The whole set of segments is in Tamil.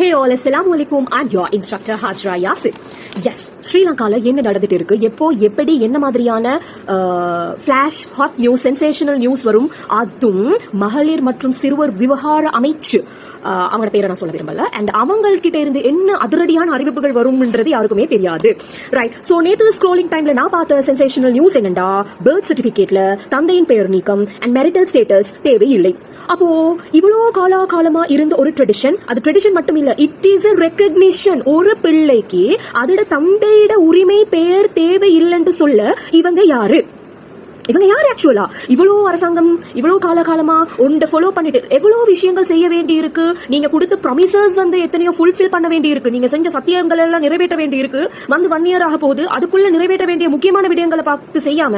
ஹே ஆல் அஸ்லாம் வலைக்கும் and your instructor Hajra Yasir S ஸ்ரீலங்கால என்ன நடந்துட்டு இருக்கு? எப்போ எப்படி என்ன மாதிரியான flash hot news sensational news வரும்? அதுவும் மகளிர் மற்றும் சிறுவர் விவகார அமைச்சு. அவங்களோட பேரை நான் சொல்ல விரும்பல. அண்ட் அவங்கள்கிட்ட இருந்து என்ன அதிரடியான அறிவிப்புகள் வரும்ன்றது யாருக்குமே தெரியாது. ரைட் ஸோ நேற்று ஸ்க்ரோலிங் டைம்ல நான் பார்த்த சென்சேஷனல் நியூஸ் என்னண்டா? பேர்த் சர்டிபிகேட்ல தந்தையின் பெயர் நீக்கம் அண்ட் மெரிட்டல் ஸ்டேட்டஸ் தேவையில்லை. அப்போ இவ்வளோ காலா காலமா இருந்த ஒரு ட்ரெடிஷன் அது ட்ரெடிஷன் மட்டும் இல்ல இட் இஸ் அ ரெக்கக்னிஷன் ஒரு பிள்ளைக்கு அதோட தந்தையிட உரிமை பெயர் தேவை இல்லைன்னு சொல்ல இவங்க யாரு? இவங்க யார் ஆக்சுவலா இவ்வளோ அரசாங்கம் இவ்வளோ கால காலமா ஃபாலோ பண்ணிட்டு எவ்வளோ விஷயங்கள் செய்ய வேண்டி இருக்கு நீங்க கொடுத்த ப்ராமிசஸ் வந்து எத்தனையோ ஃபுல்ஃபில் பண்ண வேண்டி இருக்கு நீங்க செஞ்ச சத்தியங்கள் எல்லாம் நிறைவேற்ற வேண்டி இருக்கு வந்து ஒன் இயர் ஆக போகுது. அதுக்குள்ள நிறைவேற்ற வேண்டிய முக்கியமான விடயங்களை பார்த்து செய்யாம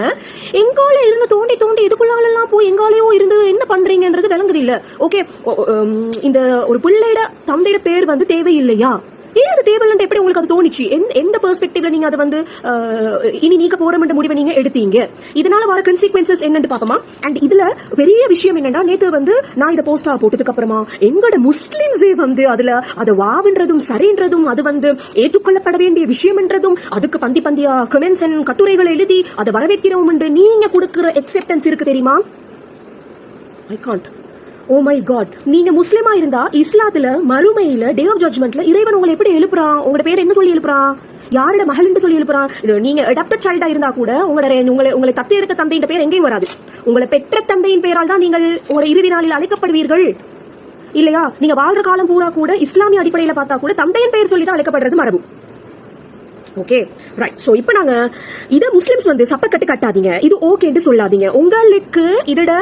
எங்கால இருந்து தோண்டி தோண்டி இதுக்குள்ளாலெல்லாம் போய் எங்காலையோ இருந்து என்ன பண்றீங்கன்றது விளங்குது இல்ல. ஓகே இந்த ஒரு பிள்ளையோட தந்தையோட பேர் வந்து தேவையில்லையா? ஏன் அது தேவையில்லை எப்படி உங்களுக்கு அது தோணுச்சு? எந்த எந்த பெர்ஸ்பெக்டிவ்ல நீங்க அதை வந்து இனி நீக்க போறோம்ன்ற முடிவை நீங்க எடுத்தீங்க? இதனால வர கன்சிக்வன்சஸ் என்னன்னு பாப்போமா அண்ட் இதுல பெரிய விஷயம் என்னன்னா நேத்து வந்து நான் இதை போஸ்டா போட்டதுக்கு அப்புறமா எங்களோட முஸ்லிம்ஸே வந்து அதுல அதை வாவுன்றதும் சரின்றதும் அது வந்து ஏற்றுக்கொள்ளப்பட வேண்டிய விஷயம்ன்றதும் அதுக்கு பந்தி பந்தியா கமெண்ட்ஸ் அண்ட் எழுதி அதை வரவேற்கிறோம் என்று நீங்க கொடுக்கிற எக்ஸெப்டன்ஸ் இருக்கு தெரியுமா? I can't oh my God நீங்க முஸ்லீமா இருந்தா இஸ்லாத்துல மறுமையில டே ஆஃப் ஜட்மெண்ட்ல இறைவன் உங்களை எப்படி எழுப்புறான்? உங்களோட பேர் என்ன சொல்லி எழுப்புறான்? யாரோட மகள்னு சொல்லி எழுப்புறான்? நீங்க அடாப்டட் சைல்டா இருந்தா கூட உங்களோட உங்களை உங்களை தத்து எடுத்த தந்தையின் பேர் எங்கேயும் வராது. உங்களை பெற்ற தந்தையின் பெயரால் தான் நீங்கள் உங்களோட இறுதி நாளில் அழைக்கப்படுவீர்கள். இல்லையா? நீங்க வாழ்ற காலம் பூரா கூட இஸ்லாமிய அடிப்படையில பார்த்தா கூட தந்தையின் பெயர் சொல்லி தான் அழைக்கப்படுறது மரபு. ஓகே ரைட் சோ இப்போ நாங்க இத முஸ்லிம்ஸ் வந்து சப்பக்கட்டு கட்டாதீங்க. இது ஓகேன்னு சொல்லாதீங்க. உங்களுக்கு இதோட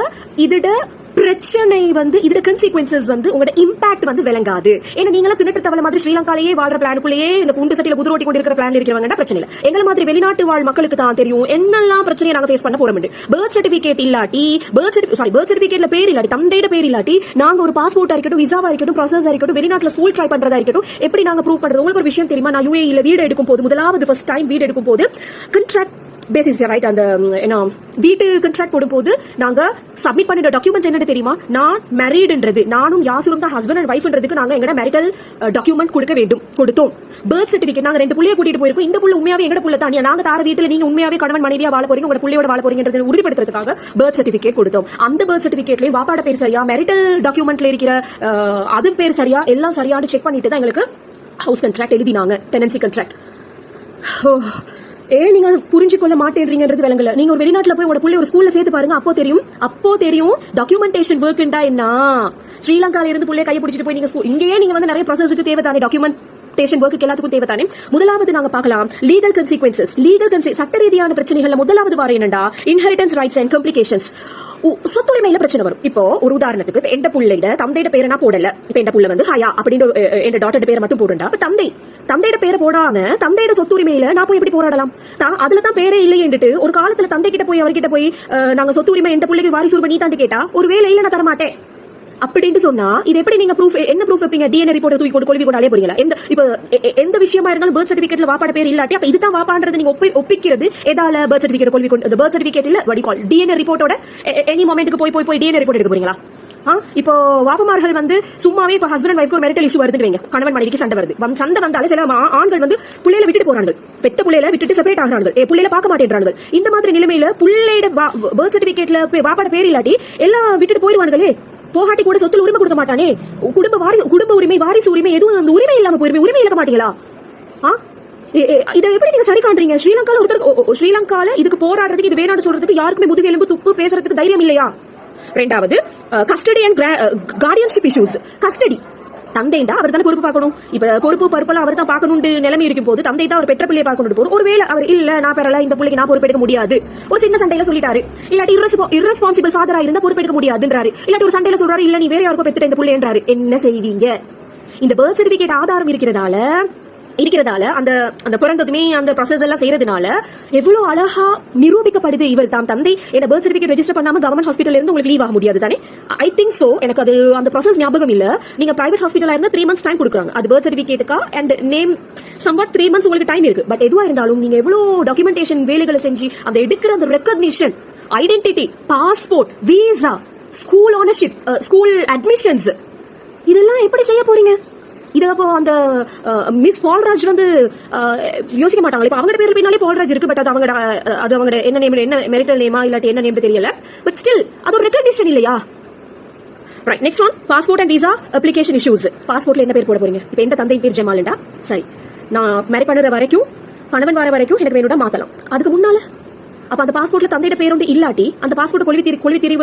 இதோட பிரச்சனை வந்து இதோட கன்சிக்வன்சஸ் வந்து உங்களோட இம்பாக்ட் வந்து விளங்காது. ஏன்னா நீங்களும் திணட்டு தவளை மாதிரி ஸ்ரீலங்காலேயே வாழ்ற பிளானுக்குள்ளேயே இந்த பூண்டு சட்டியில குதிரோட்டி கொண்டு இருக்கிற பிளான் இருக்கிறவங்க பிரச்சனை இல்லை. எங்களை மாதிரி வெளிநாட்டு வாழ் மக்களுக்கு தான் தெரியும். என்னெல்லாம் பிரச்சனையை நாங்க ஃபேஸ் பண்ண போறோம் பர்த் சர்டிபிகேட் இல்லாட்டி பர்த் சாரி பர்த் சர்டிபிகேட்ல பேர் இல்லாட்டி தந்தையோட பேர் இல்லாட்டி நாங்க ஒரு பாஸ்போர்ட்டா இருக்கட்டும் விசாவா இருக்கட்டும் ப்ராசஸ் இருக்கட்டும் வெளிநாட்டுல ஸ்கூல் ட்ரை பண்றதா இருக்கட்டும் எப்படி நாங்க ப்ரூவ் பண்றது? உங்களுக்கு ஒரு விஷயம் தெரியுமா? நான் யூஏஇல வீடு எடுக்கும் போது முதலாவது ஃபர்ஸ்ட் டைம் வீடு எடுக்கும் போது கண்ட்ராக்ட் பேசிஸ் ரைட் அந்த என்ன வீட்டு கண்ட்ராக்ட் போடும்போது நாங்க சப்மிட் பண்ணிட்ட டாக்குமெண்ட்ஸ் என்னன்னு தெரியுமா? நான் மேரீடுன்றது நானும் யாசுரும் தான் ஹஸ்பண்ட் அண்ட் ஒய்ஃப்ன்றதுக்கு நாங்க எங்கட மேரிட்டல் டாக்குமெண்ட் கொடுக்க வேண்டும் கொடுத்தோம். பர்த் சர்டிபிகேட் நாங்க ரெண்டு புள்ளைய கூட்டிட்டு போயிருக்கோம். இந்த புள்ள உண்மையாவே எங்கட புள்ள தானியா நாங்க தார வீட்டுல நீங்க உண்மையாவே கணவன் மனைவியா வாழ போறீங்க உங்க புள்ளையோட வாழ போறீங்கன்றது உறுதிப்படுத்துறதுக்காக பர்த் சர்டிபிகேட் கொடுத்தோம். அந்த பர்த் சர்டிபிகேட்லயும் வாப்பாட பேர் சரியா மேரிட்டல் டாக்குமெண்ட்ல இருக்கிற அது பேர் சரியா எல்லாம் சரியான்னு செக் பண்ணிட்டு தான் எங்களுக்கு ஹவுஸ் கண்ட்ராக்ட் எழுதினாங்க டெனன்சி கண்ட்ராக்ட் ஓ, ஏன் நீங்க புரிஞ்சு கொள்ள மாட்டேன்றீங்கன்றது விளங்கல. நீங்க ஒரு வெளிநாட்டுல போய் உங்க புள்ளி ஒரு ஸ்கூல்ல சேர்த்து பாருங்க அப்போ தெரியும் அப்போ தெரியும் டாக்குமெண்டேஷன் ஒர்க்ண்டா என்ன? ஸ்ரீலங்கால இருந்து புள்ளைய கை பிடிச்சிட்டு போய் நீங்க இங்கேயே நீங்க வந்து நிறைய ப்ராசஸ்க்கு தேவை தானே டாக்குமெண்ட் டேஷன் ஒர்க்கு எல்லாத்துக்கும் தேவை தானே முதலாவது நாங்க பார்க்கலாம் லீகல் கன்சிக்வன்சஸ் லீகல் கன்சி சட்ட ரீதியான பிரச்சனைகள்ல முதலாவது வாரம் என்னடா இன்ஹெரிட்டன்ஸ் ரைட்ஸ் அண்ட் கம்ப்ளிகேஷன்ஸ் சொத்துரிமையில பிரச்சனை வரும். இப்போ ஒரு உதாரணத்துக்கு எந்த புள்ளையிட தந்தையோட பேரை நான் போடல. இப்ப எந்த புள்ள வந்து ஹயா அப்படின்னு என் டாட்டர் பேரை மட்டும் போடுண்டா அப்ப தந்தை தந்தையோட பேரை போடாம தந்தையோட சொத்துரிமையில நான் போய் எப்படி போராடலாம்? தா- அதுல தான் பேரே இல்லையேன்ட்டு ஒரு காலத்துல தந்தை கிட்ட போய் அவர்கிட்ட போய் நாங்க சொத்து உரிமை எந்த பிள்ளைக்கு வாரிசு பண்ணி தான் கேட்டா ஒரு வேலை இல்ல நான் தர மாட்டேன் அப்படின்னு சொன்னா இது எப்படி நீங்க ப்ரூஃப் என்ன ப்ரூஃப் வைப்பீங்க? டிஎன்ஏ ரிப்போர்ட் தூக்கி கொண்டு கொழுவி கொண்டாலே போறீங்களா எந்த இப்போ எந்த விஷயமா இருந்தாலும் பர்த் சர்டிபிகேட்ல வாப்பாட பேர் இல்லாட்டி அப்ப இதுதான் வாப்பான்றது நீங்க ஒப்பி ஒப்பிக்கிறது எதால பர்த் சர்டிபிகேட் கொழுவி கொண்டு பர்த் சர்டிபிகேட் இல்ல வடி கால் டிஎன்ஏ ரிப்போர்ட்டோட எனி மொமெண்ட்டுக்கு போய் போய் போய் டிஎன்ஏ ரிப்போர்ட் எடுக்க போறீங்களா? இப்போ வாப்பமார்கள் வந்து சும்மாவே இப்போ ஹஸ்பண்ட் அண்ட் ஒய்ஃப்க்கு ஒரு மெரிட்டல் இஷ்யூ வருதுன்னு வைங்க. கணவன் மனைவிக்கு சண்டை வருது. சண்டை வந்தாலே சில ஆண்கள் வந்து புள்ளையில விட்டுட்டு போறாங்க பெத்த புள்ளையில விட்டுட்டு செப்பரேட் ஆகிறாங்க ஏ புள்ளையில பார்க்க மாட்டேன்றாங்க இந்த மாதிரி நிலைமையில பிள்ளையோட பர்த் சர்டிபிகேட்ல வாப்பாட பேர் இல்லாட்டி எல்லாம் விட்டுட்டு போயிருவானுங்களே. போகாட்டி கூட சொத்துல உரிமை கொடுக்க மாட்டானே. குடும்ப வாரி குடும்ப உரிமை வாரிசு உரிமை எதுவும் அந்த உரிமை இல்லாம போயிருமே உரிமை இழக்க மாட்டீங்களா? ஆ? இதை எப்படி நீங்க சரி காண்றீங்க? ஸ்ரீலங்கால ஒருத்தர் ஓ- ஸ்ரீலங்கால இதுக்கு போராடுறதுக்கு இது வேணாம்னு சொல்றதுக்கு யாருக்குமே முதுகெலும்பு துப்பு பேசுறதுக்கு தைரியம் இல்லையா? ரெண்டாவது custody and guardianship issues custody தந்தைண்டா அவர் தானே பொறுப்பு பார்க்கணும். இப்ப பொறுப்பு பருப்பெல்லாம் அவர் தான் பார்க்கணும்னு நிலைமை இருக்கும் போது தந்தை தான் அவர் பெற்ற பிள்ளையை பார்க்கணும் போது ஒருவேளை அவர் இல்ல நான் பெறல இந்த பிள்ளைக்கு நான் பொறுப்பெடுக்க முடியாது. ஒரு சின்ன சண்டையில சொல்லிட்டாரு. இல்லாட்டி இரஸ்பான்சிபிள் ஃபாதரா இருந்தா பொறுப்பெடுக்க முடியாதுன்றாரு. இல்லாட்டி ஒரு சண்டையில சொல்றாரு இல்ல நீ வேற யாருக்கும் பெத்துட்ட இந்த பிள்ளைன்றாரு என்ன செய்வீங்க? இந்த பர்த் சர்டிபிகேட் ஆதாரம் இருக்கிறதால இருக்கிறதால அந்த அந்த பிறந்ததுமே அந்த ப்ராசஸ் எல்லாம் செய்யறதுனால எவ்வளவு அழகா நிரூபிக்கப்படுது இவர் தாம் தந்தை. என்ன பர்த் சர்டிபிகேட் ரெஜிஸ்டர் பண்ணாம கவர்மெண்ட் ஹாஸ்பிட்டல் இருந்து உங்களுக்கு லீவ் ஆக முடியாது தானே? ஐ திங்க் சோ எனக்கு அது அந்த ப்ராசஸ் ஞாபகம் இல்ல. நீங்க பிரைவேட் ஹாஸ்பிட்டலா இருந்தா த்ரீ மந்த்ஸ் டைம் கொடுக்குறாங்க. அது birth சர்டிபிகேட்டுக்கா and name somewhat three months உங்களுக்கு டைம் இருக்கு. பட் எதுவா இருந்தாலும் நீங்க எவ்வளவு டாக்குமெண்டேஷன் வேலைகளை செஞ்சு அந்த எடுக்கிற அந்த recognition identity passport visa school ownership school admissions இதெல்லாம் எப்படி செய்ய போறீங்க? இது அப்போ அந்த மிஸ் பால்ராஜ் வந்து யோசிக்க மாட்டாங்க இப்போ அவங்க பேர் பின்னாலே பால்ராஜ் இருக்கு பட் அது அவங்க அது அவங்க என்ன நேம் என்ன மெரிட்டல் நேமா இல்லாட்டி என்ன நேம் தெரியல. பட் ஸ்டில் அது ஒரு ரெக்கக்னிஷன் இல்லையா? Right next one passport and visa application issues பாஸ்போர்ட்ல என்ன பேர் போட போறீங்க? இப்போ எந்த தந்தை பேர் ஜமாலுண்டா? சரி. நான் மேரி பண்ணுற வரைக்கும் கணவன் வர வரைக்கும் எனக்கு வேணும்னா மாத்தலாம். அதுக்கு முன்னால அப்ப அந்த பாஸ்போர்ட்ல தந்தையோட பேர் வந்து இல்லாட்டி அந்த பாஸ்போர்ட் கொள்வி திரி கொள்வி திரி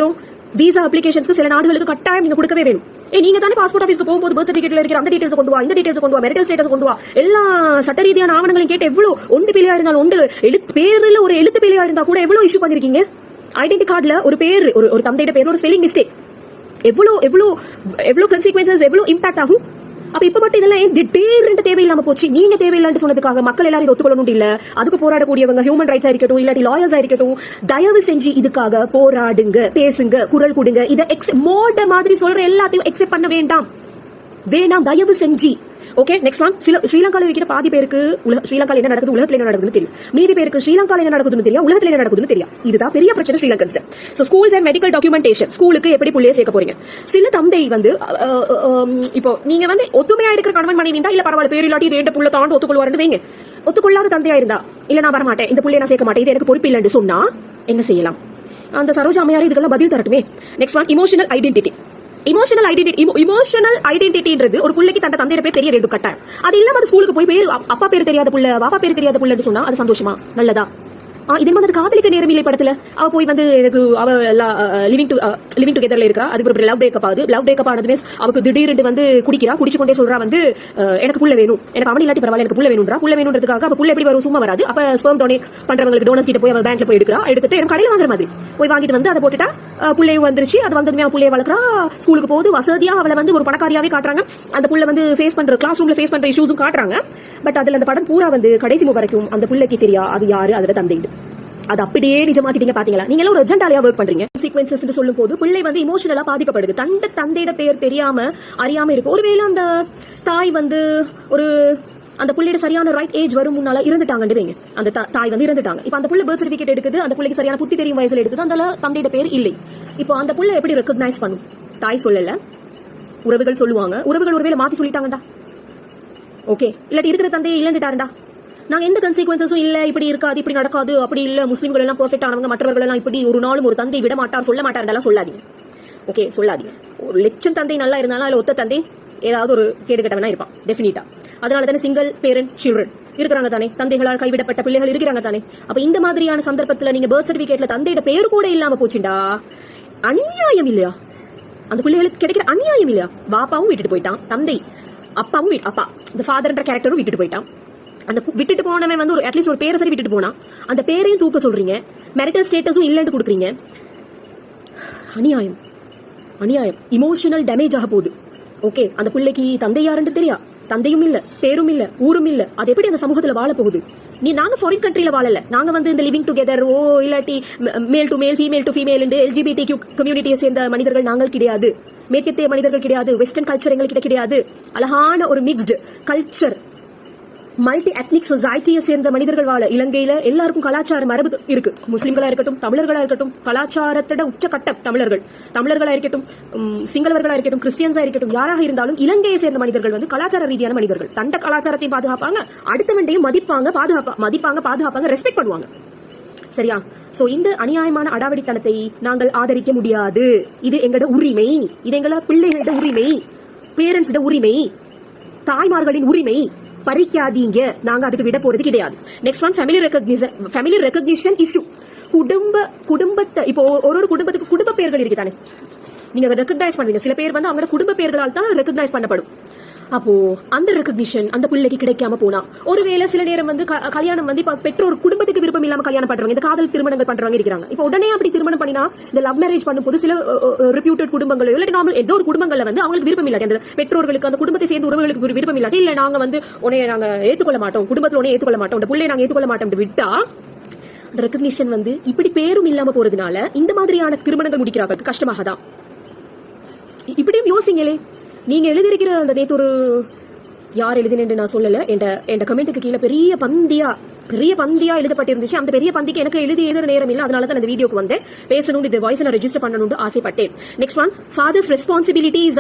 விசா அப்ளிகேஷன்ஸ்க்கு சில நாடுகளுக்கு கட்டாயம் நீங்க கொடுக்கவே வேணும். ஏ நீங்க தானே பாஸ்போர்ட் ஆஃபீஸ்க்கு போகும்போது பர்த் சர்டிஃபிகேட்ல இருக்கிற அந்த டீடைல்ஸ் கொண்டு வா இந்த டீடைல்ஸ் கொண்டு வா மெரிட்டல் ஸ்டேட்டஸ் கொண்டு வா. எல்லா சட்ட ரீதியான ஆவணங்களையும் கேட்டு எவ்வளவு ஒன்று பிள்ளையா இருந்தாலும் ஒன்று எழுத்து பேர்ல ஒரு எழுத்து பிள்ளையா இருந்தா கூட எவ்வளவு இஷ்யூ பண்ணிருக்கீங்க? ஐடென்டி கார்டுல ஒரு பேர் ஒரு ஒரு தந்தையோட பேர் ஒரு ஸ்பெல்லிங் மிஸ்டேக் எவ்வளோ எவ்வளோ எவ்வளோ கன்சிக்வன்சஸ் எவ்வளோ இம்பாக்ட் ஆகும்? அப்ப இப்ப மட்டும் இதெல்லாம் ஏன் திடீர்னு தேவையில்லாம போச்சு? நீங்க தேவையில்லான்னு சொன்னதுக்காக மக்கள் எல்லாரும் இதை ஒத்துக்கொள்ளணும் இல்ல. அதுக்கு போராடக்கூடியவங்க ஹியூமன் ரைட்ஸா இருக்கட்டும் இல்லாட்டி லாயர்ஸா இருக்கட்டும் தயவு செஞ்சு இதுக்காக போராடுங்க பேசுங்க குரல் கொடுங்க. இதை எக்ஸ் மோட மாதிரி சொல்ற எல்லாத்தையும் எக்ஸெப்ட் பண்ண வேண்டாம். வேணாம் தயவு செஞ்சு. ஓகே நெக்ஸ்ட் ஒன் சில ஸ்ரீலங்கால இருக்கிற பாதி பேருக்கு உலக ஸ்ரீலங்கால என்ன நடக்குது? உலகத்துல என்ன நடக்குதுன்னு தெரியும். மீதி பேருக்கு ஸ்ரீலங்கால என்ன நடக்குதுன்னு தெரியும் உலகத்துல என்ன நடக்குதுன்னு தெரியும் இதுதான் பெரிய பிரச்சனை Sri Lankans so schools and medical documentation ஸ்கூலுக்கு எப்படி புள்ளைய சேர்க்க போறீங்க? சில தந்தை வந்து இப்போ நீங்க வந்து ஒத்துமையா இருக்கிற கணவன் மனைவி இல்ல பரவாயில்ல பேர் இல்லாட்டி இது எந்த புள்ள தாண்டு ஒத்துக்கொள்வாருன்னு வைங்க. ஒத்துக்கொள்ளாத தந்தையா இருந்தா இல்ல நான் வரமாட்டேன். இந்த புள்ளைய நான் சேர்க்க மாட்டேன். இது எனக்கு பொறுப்பு இல்லைன்னு சொன்னா என்ன செய்யலாம்? அந்த சரோஜா அம்மையார் இதுக்கெல்லாம் பதில் தரட்டுமே. Next one emotional identity emotional identity emotional ஐடென்டிட்டின்றது ஒரு பிள்ளைக்கு தன் தந்தையோட பேர் தெரிய ரெண்டு கட்டாயம். அது இல்லாம அது ஸ்கூலுக்கு போய் பேர் அப்பா பேர் தெரியாத புள்ள பாப்பா பேர் தெரியாத புள்ளன்னு சொன்னா அது சந்தோஷமா? நல்லதா? இதே மாதிரி காதலிக்க நேரம் இல்லை படத்துல. அவ போய் வந்து எனக்கு அவ லிவிங் டு லிவிங் டுகெதர்ல இருக்கா. அதுக்கு ஒரு லவ் பிரேக்கப் ஆகுது. லவ் பிரேக்கப் ஆனதுமே அவருக்கு திடீர்னு வந்து குடிக்கிறா. குடிச்சு கொண்டே சொல்றா வந்து எனக்கு புள்ள வேணும். எனக்கு அவன் இல்லாட்டி பரவாயில்ல எனக்கு புள்ள வேணும்ன்றா. புள்ள வேணுன்றதுக்காக அப்ப புள்ள எப்படி வரும்? சும்மா வராது. அப்ப ஸ்பெர்ம் டொனேட் பண்றவங்களுக்கு டோனர்ஸ் கிட்ட போய் அவ பேங்க்ல போய் எடுக்கிறா. எடுத்துட்டு எனக்கு கடையில் வாங்குற மாதிரி. போய் வாங்கிட்டு வந்து அதை போட்டுட்டா அஹ், புள்ளையும் வந்துருச்சு. அது வந்ததுமே அவன் புள்ளைய வளர்க்குறா. ஸ்கூலுக்கு போகுது. வசதியா அவளை வந்து ஒரு பணக்காரியாவே காட்டுறாங்க. அந்த புள்ள வந்து ஃபேஸ் பண்ற கிளாஸ் ரூம்ல ஃபேஸ் பண்ற இஷ்யூஸும் காட்டுறாங்க. பட் அதுல அந்த படம் பூரா வந்து கடைசி வரைக்கும் அந்த புள்ளைக்கு தெரியா? அது யாரு? அதோட தந்தைடு அது அப்படியே நிஜமாக்கிட்டீங்க பாத்தீங்களா? நீங்க ஒரு அர்ஜென்டாலியா ஒர்க் பண்றீங்க. சீக்வன்சஸ் சொல்லும் போது பிள்ளை வந்து இமோஷனலா பாதிக்கப்படுது. தண்ட தந்தையோட பேர் தெரியாம அறியாம இருக்கு. ஒருவேளை அந்த தாய் வந்து ஒரு அந்த புள்ளையோட சரியான ரைட் ஏஜ் வரும் முன்னால இருந்துட்டாங்கன்னு அந்த தா- தாய் வந்து இருந்துட்டாங்க இப்போ அந்த புள்ள பர்த் சர்டிஃபிகேட் எடுக்குது அந்த பிள்ளைக்கு சரியான புத்தி தெரியும் வயசுல எடுக்குது. அந்த தந்தையோட பேர் இல்லை. இப்போ அந்த புள்ள எப்படி ரெக்கக்னைஸ் பண்ணும்? தாய் சொல்லல. உறவுகள் சொல்லுவாங்க. உறவுகள் ஒருவேளை மாத்தி சொல்லிட்டாங்கடா ஓகே இல்லாட்டி இருக்கிற தந்தையை இழந்துட்டாருண்டா. நாங்கள் எந்த கன்சீக்வன்சஸும் இல்லை இப்படி இருக்காது இப்படி நடக்காது அப்படி இல்லை. முஸ்லீம்கள் எல்லாம் பர்ஃபெக்ட் ஆனவங்க மற்றவர்கள் எல்லாம் இப்படி ஒரு நாளும் ஒரு தந்தை விட மாட்டார் சொல்ல மாட்டார்லாம் சொல்லாதீங்க. ஓகே சொல்லாதீங்க. ஒரு லட்சம் தந்தை நல்லா இருந்தாலும் அதில் ஒத்த தந்தை ஏதாவது ஒரு கேடு கட்டவனா இருப்பான் டெஃபினிட்டா அதனால தானே சிங்கிள் பேரண்ட் சில்ட்ரன் இருக்கிறாங்க தானே. தந்தைகளால் கைவிடப்பட்ட பிள்ளைகள் இருக்கிறாங்க தானே. அப்ப இந்த மாதிரியான சந்தர்ப்பத்தில் நீங்க பர்த் சர்டிபிகேட்ல தந்தையோட பேர் கூட இல்லாம போச்சுண்டா. அநியாயம் இல்லையா? அந்த பிள்ளைகளுக்கு கிடைக்கிற அநியாயம் இல்லையா? பாப்பாவும் விட்டுட்டு போயிட்டான் தந்தை அப்பாவும் அப்பா இந்த ஃபாதர்ன்ற கேரக்டரும் விட்டுட்டு போயிட்டான். அந்த விட்டுட்டு போனவன் வந்து ஒரு அட்லீஸ்ட் ஒரு பேரை சரி விட்டுட்டு போனா அந்த பேரையும் தூக்க சொல்றீங்க. மெரிட்டல் ஸ்டேட்டஸும் இல்லைன்னு கொடுக்குறீங்க. அநியாயம். அநியாயம். இமோஷனல் டேமேஜ் ஆக போகுது. ஓகே அந்த பிள்ளைக்கு தந்தை யாருன்னு தெரியா? தந்தையும் இல்ல பேரும் இல்ல ஊரும் இல்ல. அது எப்படி அந்த சமூகத்துல வாழ போகுது? நீ நாங்க ஃபாரின் கண்ட்ரில வாழல. நாங்க வந்து இந்த லிவிங் டுகெதர் ஓ இல்லாட்டி male to male female to female LGBT கம்யூனிட்டியை சேர்ந்த மனிதர்கள் நாங்கள் கிடையாது. மேற்கத்திய மனிதர்கள் கிடையாது. வெஸ்டர்ன் கல்ச்சர் எங்களுக்கு கிடையாது. அழகான ஒரு மிக்ஸ்டு கல்ச்சர் மல்டி எத்னிக் சொசைட்டியை சேர்ந்த மனிதர்கள் வாழ இலங்கையில எல்லாருக்கும் கலாச்சார மரபு இருக்கு. முஸ்லிம்களா இருக்கட்டும் தமிழர்களா இருக்கட்டும் கலாச்சாரத்தோட உச்சக்கட்டம் தமிழர்கள். தமிழர்களா இருக்கட்டும் சிங்களவர்களா இருக்கட்டும் கிறிஸ்டியன்ஸா இருக்கட்டும் யாராக இருந்தாலும் இலங்கையை சேர்ந்த மனிதர்கள் வந்து கலாச்சார ரீதியான மனிதர்கள். தண்ட கலாச்சாரத்தை பாதுகாப்பாங்க அடுத்தவண்டையும் மதிப்பாங்க பாதுகாப்பா மதிப்பாங்க பாதுகாப்பாங்க ரெஸ்பெக்ட் பண்ணுவாங்க. சரியா? சோ இந்த அநியாயமான அடாவடித்தனத்தை நாங்கள் ஆதரிக்க முடியாது. இது எங்களோட உரிமை. இது எங்களோட பிள்ளைகளோட உரிமை. பேரண்ட்ஸோட உரிமை. தாய்மார்களின் உரிமை. பறிக்காதீங்க. நாங்க அதுக்கு விட போறது கிடையாது. Next one family recognition family recognition issue குடும்ப குடும்பத்தை இப்போ ஒரு ஒரு குடும்பத்துக்கு குடும்ப பெயர்கள் இருக்குதானே? நீங்க ரெக்கக்னைஸ் பண்ணுவீங்க. சில பேர் வந்து அவங்க குடும்ப பெயர்களால் தான் ரெக்கக்னைஸ் பண்ணப்படும். அப்போ அந்த ரெக்கக்னிஷன் அந்த பிள்ளைக்கு கிடைக்காம போனா. ஒருவேளை சில நேரம் வந்து கல்யாணம் வந்து இப்ப பெற்றோர் குடும்பத்துக்கு விருப்பம் இல்லாம கல்யாணம் பண்றவங்க இந்த காதல் திருமணங்கள் பண்றவங்க இருக்கிறாங்க. இப்போ உடனே அப்படி திருமணம் பண்ணினா இந்த லவ் மேரேஜ் பண்ணும்போது சில ரிப்யூட்டட் குடும்பங்களோ இல்லை நார்மல் ஏதோ ஒரு குடும்பங்கள்ல வந்து அவங்களுக்கு விருப்பம் இல்லாட்டி அந்த பெற்றோர்களுக்கு அந்த குடும்பத்தை சேர்ந்த உறவுகளுக்கு விருப்பம் இல்லாட்டி இல்ல நாங்க வந்து உன்னைய நாங்க ஏத்துக்கொள்ள மாட்டோம் குடும்பத்துல உடனே ஏத்துக்கொள்ள மாட்டோம் இந்த பிள்ளை நாங்க ஏத்துக்கொள்ள மாட்டோம் விட்டா ரெக்கக்னிஷன் வந்து இப்படி பேரும் இல்லாம போறதுனால இந்த மாதிரியான திருமணங்கள் முடிக்கிறாங்க. கஷ்டமாக தான் இப்படியும் யோசிங்களே. நீங்க எழுதியிருக்கிற அந்த நேத்து ஒரு யார் எழுதினேன்னு நான் சொல்லல. என் என் கமெண்ட்டுக்கு கீழே பெரிய பந்தியா பெரிய பந்தியா எழுதப்பட்டிருந்துச்சு. அந்த பெரிய பந்திக்கு எனக்கு எழுதி எழுதுற நேரம் இல்லை. அதனால தான் அந்த வீடியோக்கு வந்தேன். பேசணும் இது வாய்ஸ் நான் ரெஜிஸ்டர் பண்ணணும்னு ஆசைப்பட்டேன். Next one father's responsibility is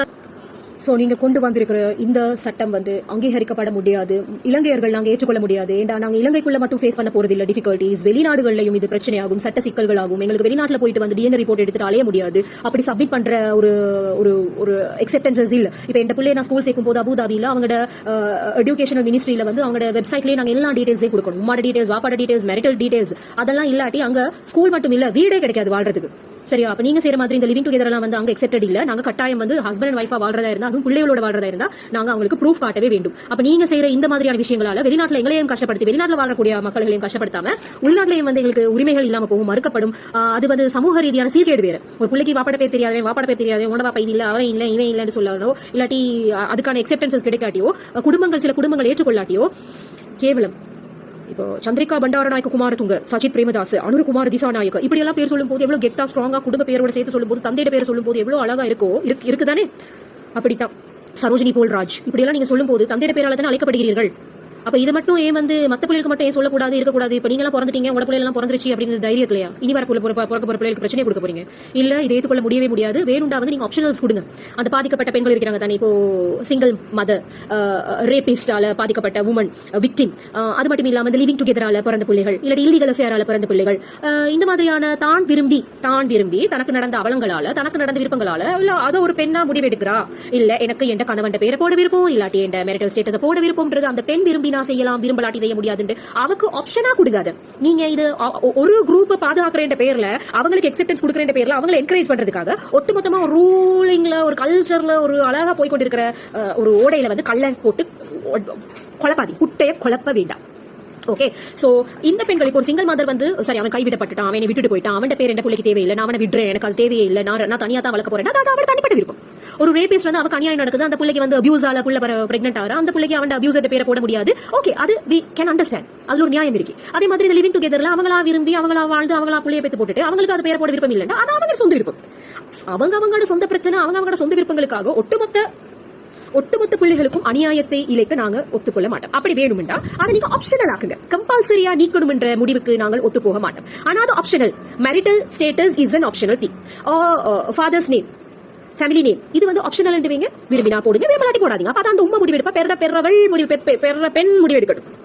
so நீங்கள் கொண்டு வந்திருக்கிற இந்த சட்டம் வந்து அங்கீகரிக்கப்பட முடியாது. இலங்கையர்கள் நாங்கள் ஏற்றுக்கொள்ள முடியாது. ஏண்டா நாங்கள் இலங்கைக்குள்ள மட்டும் ஃபேஸ் பண்ண போகிறது இல்லை டிஃபிகல்ட்டிஸ் வெளிநாடுகள்லயும் இது பிரச்சனையாகும். சட்ட சிக்கல்களாகும். எங்களுக்கு வெளிநாட்டில் போயிட்டு வந்து டிஎன்ஏ ரிப்போர்ட் எடுத்துட்டு அலைய முடியாது. அப்படி சப்மிட் பண்ணுற ஒரு ஒரு ஒரு எக்ஸெப்டன்சஸ் இல்லை. இப்போ என் பிள்ளைய நான் ஸ்கூல் சேர்க்கும் போது அபுதாபியில் அவங்களோட எஜுகேஷனல் மினிஸ்ட்ரியில் வந்து அவங்களோட வெப்சைட்லேயே நாங்கள் எல்லா டீட்டெயில்ஸே கொடுக்கணும். உமாட டீட்டெயில்ஸ் வாப்பாட டீடைல்ஸ் மெரிட்டல் டீட்டெயில்ஸ் அதெல்லாம் இல்லாட்டி அங்கே ஸ்கூல் மட்டும் இல்லை வீடே கிடைக்காது வாழ்றதுக்கு. சரியா? அப்ப நீங்க செய்யற மாதிரி இந்த லிவிங் டுகெதர் எல்லாம் வந்து அங்க எக்ஸெப்டட் இல்ல. நாங்க கட்டாயம் வந்து ஹஸ்பண்ட் அண்ட் ஒய்ஃபா வாழ்றதா இருந்தா அதுவும் பிள்ளைகளோட வாழ்றதா இருந்தா நாங்க அவங்களுக்கு ப்ரூஃப் காட்டவே வேண்டும். அப்ப நீங்க செய்யற இந்த மாதிரியான விஷயங்களால வெளிநாட்டுல எங்களையும் கஷ்டப்படுத்தி வெளிநாட்டுல வாழக்கூடிய மக்களையும் கஷ்டப்படுத்தாம உள்நாட்டிலையும் வந்து எங்களுக்கு உரிமைகள் இல்லாம போகும் மறுக்கப்படும். அது வந்து சமூக ரீதியான சீர்கேடு வேற. ஒரு பிள்ளைக்கு வாப்பாட பேர் தெரியாதவன் வாப்பாட பேர் தெரியாதவன் உன்னோட வாப்பா இது இல்ல அவன் இல்ல இவன் இல்லன்னு சொல்லணும் இல்லாட்டி அதுக்கான எக்ஸெப்டன்சஸ் கிடைக்காட்டியோ குடும்பங்கள் சில குடும்பங்கள் ஏற்றுக்கொள்ளாட்டியோ கேவலம். இப்போ சந்திரிகா பண்டாரநாயக்க குமாரதுங்க சஜித் பிரேமதாஸ் அனுருகுமார் திசாநாயக் இப்படி எல்லாம் பேர் சொல்லும் போது எவ்வளவு கெத்தா ஸ்ட்ராங்கா குடும்ப பேரோட சேர்த்து சொல்லும் போது தந்தையோட பேர் சொல்லும் போது எவ்வளவு அழகா இருக்கோ இருக்குதானே? அப்படித்தான். சரோஜினி போல்ராஜ் இப்படி எல்லாம் நீங்க சொல்லும் போது தந்தையோட பேரால தானே அழைக்கப்படுகிறீர்கள்? அப்ப இது மட்டும் ஏன் வந்து மத்த பிள்ளைகளுக்கு மட்டும் ஏன் சொல்லக்கூடாது இருக்கக்கூடாது? இப்ப நீங்க எல்லாம் பிறந்துட்டீங்க உங்க பிள்ளை எல்லாம் பிறந்துருச்சு அப்படின்னு தைரியத்திலையா? இனி வர பிறக்க போற பிள்ளைகளுக்கு பிரச்சனை கொடுக்க போறீங்க. இல்ல இதை ஏற்றுக்கொள்ள முடியவே முடியாது. வேணுண்டா வந்து நீங்க ஆப்ஷனல்ஸ் கொடுங்க. அந்த பாதிக்கப்பட்ட பெண்கள் இருக்கிறாங்க தானே. இப்போ சிங்கிள் மதர் ரேபிஸ்டால பாதிக்கப்பட்ட உமன் விக்டிம் அது மட்டும் இல்லாம இந்த லிவிங் டுகெதரால பிறந்த பிள்ளைகள் இல்லாட்டி இல்லீகல் அஃபேரால பிறந்த பிள்ளைகள் இந்த மாதிரியான தான் விரும்பி தான் விரும்பி தனக்கு நடந்த அவலங்களால தனக்கு நடந்த விருப்பங்களால இல்ல அதை ஒரு பெண்ணா முடிவெடுக்கிறா? இல்ல எனக்கு என் கணவன் பேரை போட விருப்பம் இல்லாட்டி என் மேரிட்டல் ஸ்டேட்டஸ் போட விருப்பம்ன்றது அந்த பெண் விரும்பி நான் செய்யலாம்? விரும்பலாட்டி செய்ய முடியாதுன்னு அவக்கு ஆப்ஷனா கொடுக்காது. நீங்க இது ஒரு குரூப் பாதுகாக்கிற பேர்ல அவங்களுக்கு எக்ஸெப்டன்ஸ் கொடுக்குற பேர்ல அவங்களை என்கரேஜ் பண்றதுக்காக ஒட்டுமொத்தமா ஒரு ரூலிங்ல ஒரு கல்ச்சர்ல ஒரு அழகா போய் கொண்டிருக்கிற ஒரு ஓடையில வந்து கள்ள போட்டு குழப்பாதி குட்டைய குழப்ப வேண்டாம். ஓகே சோ இந்த பெண்களுக்கு ஒரு சிங்கிள் மதர் வந்து சரி அவன் கைவிடப்பட்டுட்டான் அவனை விட்டுட்டு போயிட்டான் அவன் பேர் என்ன பிள்ளைக்கு தேவையில்லை நான் அவனை விடுறேன் எனக்கு அது தேவையே இல்லை நான் நான் தனியா தான் வளர்க்க போறேன். அது அவன் தனிப்பட்ட விருப்பம். ஒரு ரேபிஸ்ட் வந்து அவன் அநியாயம் நடக்குது அந்த பிள்ளைக்கு வந்து அபியூஸ் ஆல புள்ள பிரெக்னென்ட் ஆகிற அந்த பிள்ளைக்கு அவன் அபியூசர் பேரை போட முடியாது. ஓகே அது வி கேன் அண்டர்ஸ்டாண்ட் அதுல ஒரு நியாயம் இருக்கு. அதே மாதிரி இந்த லிவிங் டுகெதர்ல அவங்களா விரும்பி அவங்களா வாழ்ந்து அவங்களா பிள்ளைய பேத்து போட்டுட்டு அவங்களுக்கு அது பேரை போட விருப்பம் இல்லைன்னா அது அவங்க சொந்த விருப்பம். அவங்க அவங்களோட சொந்த பிரச்சனை அவங்க அவங்களோட சொந்த விருப்பங்களுக்காக ஒட்டுமொத்த ஒட்டுமொத்த பிள்ளைகளுக்கும் அநியாயத்தை இழைக்க நாங்க ஒத்துக்கொள்ள மாட்டோம். அப்படி வேணும்னா அதை நீங்க ஆப்ஷனல் ஆக்குங்க. கம்பல்சரியா நீக்கணும் என்ற முடிவுக்கு நாங்கள் ஒத்து போக மாட்டோம். ஆனா அது optional marital status is an optional thing father's name family name இது வந்து ஆப்ஷனல் விரும்பினா போடுங்க விரும்பலாட்டி போடாதீங்க. அப்ப அந்த உண்மை முடிவெடுப்பா. பெற பெறவள் முடிவு பெ- பெற பெண் முடிவெடுக்கட்டும்.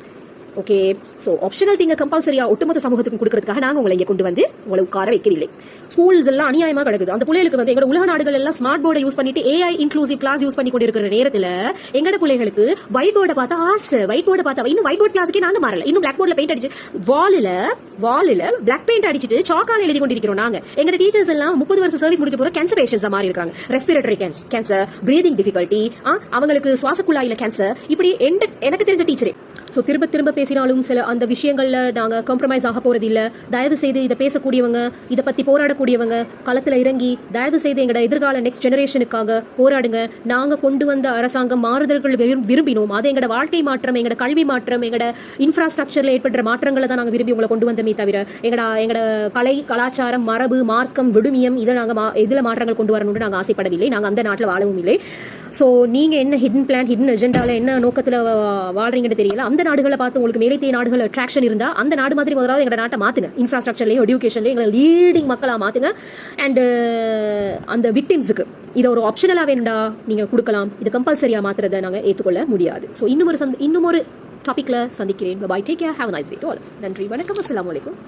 ஓகே ஸோ ஆப்ஷனல் திங்க கம்பல்சரியா ஒட்டுமொத்த சமூகத்துக்கும் கொடுக்கறதுக்காக நாங்கள் உங்களை இங்கே கொண்டு வந்து உங்களை உட்கார வைக்கவில்லை. ஸ்கூல்ஸ் எல்லாம் அநியாயமாக கிடக்குது. அந்த பிள்ளைகளுக்கு வந்து எங்களோட உலக நாடுகள் எல்லாம் ஸ்மார்ட் போர்டை யூஸ் பண்ணிட்டு ஏஐ இன்க்ளூசிவ் கிளாஸ் யூஸ் பண்ணி கொண்டு இருக்கிற நேரத்தில் எங்களோட பிள்ளைகளுக்கு ஒயிட் போர்டை பார்த்தா ஆசை ஒயிட் போர்டை பார்த்தா இன்னும் ஒயிட் போர்ட் கிளாஸுக்கே நாங்கள் மாறல. இன்னும் பிளாக் போர்டில் பெயிண்ட் அடிச்சு வாலில் வாலில் பிளாக் பெயிண்ட் அடிச்சுட்டு சாக்கால் எழுதி கொண்டிருக்கிறோம் நாங்கள் எங்களோட டீச்சர்ஸ் எல்லாம் முப்பது வருஷம் சர்வீஸ் முடிச்ச போகிற கேன்சர் பேஷன்ஸாக மாறி இருக்காங்க. ரெஸ்பிரேட்டரி கேன்சர் பிரீதிங் டிஃபிகல்ட்டி அவங்களுக்கு சுவாச கேன்சர் இப்படி எனக்கு தெரிஞ்ச டீச்சரே ஸோ திரும்ப திரும்ப பேசினாலும் சில அந்த விஷயங்களில் நாங்கள் காம்ப்ரமைஸ் ஆக போகிறது இல்லை தயவு செய்து இதை பேசக்கூடியவங்க இதை பற்றி போராடக்கூடியவங்க களத்தில் இறங்கி தயவு செய்து எங்களோட எதிர்கால நெக்ஸ்ட் ஜெனரேஷனுக்காக போராடுங்க. நாங்கள் கொண்டு வந்த அரசாங்கம் மாறுதல்கள் விரும்பினோம். அது எங்களோட வாழ்க்கை மாற்றம் எங்களோட கல்வி மாற்றம் எங்களோட இன்ஃப்ராஸ்ட்ரக்சரில் ஏற்படுற மாற்றங்களை தான் நாங்கள் விரும்பி உங்களை கொண்டு வந்தமே தவிர எங்களோட எங்களோட கலை கலாச்சாரம் மரபு மார்க்கம் விடுமியம் இதை நாங்கள் மா- இதில் மாற்றங்கள் கொண்டு வரணும்னு நாங்கள் ஆசைப்படவில்லை. நாங்கள் அந்த நாட்டில் வாழவும் இல்லை. ஸோ நீங்கள் என்ன ஹிடன் பிளான் ஹிடன் அஜெண்டாவில் என்ன நோக்கத்தில் வா- வாழ்றீங்கன்னு தெரியல. அந்த நாடுகளை பார்த்து உங்களுக்கு மேலைத்தே நாடுகள் அட்ராக்ஷன் இருந்தால் அந்த நாடு மாதிரி முதலாவது எங்களோட நாட்டை மாற்றுங்க இன்ஃப்ராஸ்ட்ரக்சர்லயும் எஜுகேஷன்லயும் எங்களை லீடிங் மக்களாக மாற்றுங்க அண்டு அந்த விக்டிம்ஸுக்கு இதை ஒரு ஆப்ஷனலாக வேணும்டா நீங்கள் கொடுக்கலாம். இது கம்பல்சரியாக மாற்றுறதை நாங்கள் ஏற்றுக்கொள்ள முடியாது. ஸோ இன்னும் ஒரு சந்த் இன்னும் ஒரு டாப்பிக்கில் சந்திக்கிறேன். Bye take care have nice day to all நன்றி. வணக்கம். அஸ்லாம் வலைக்கம்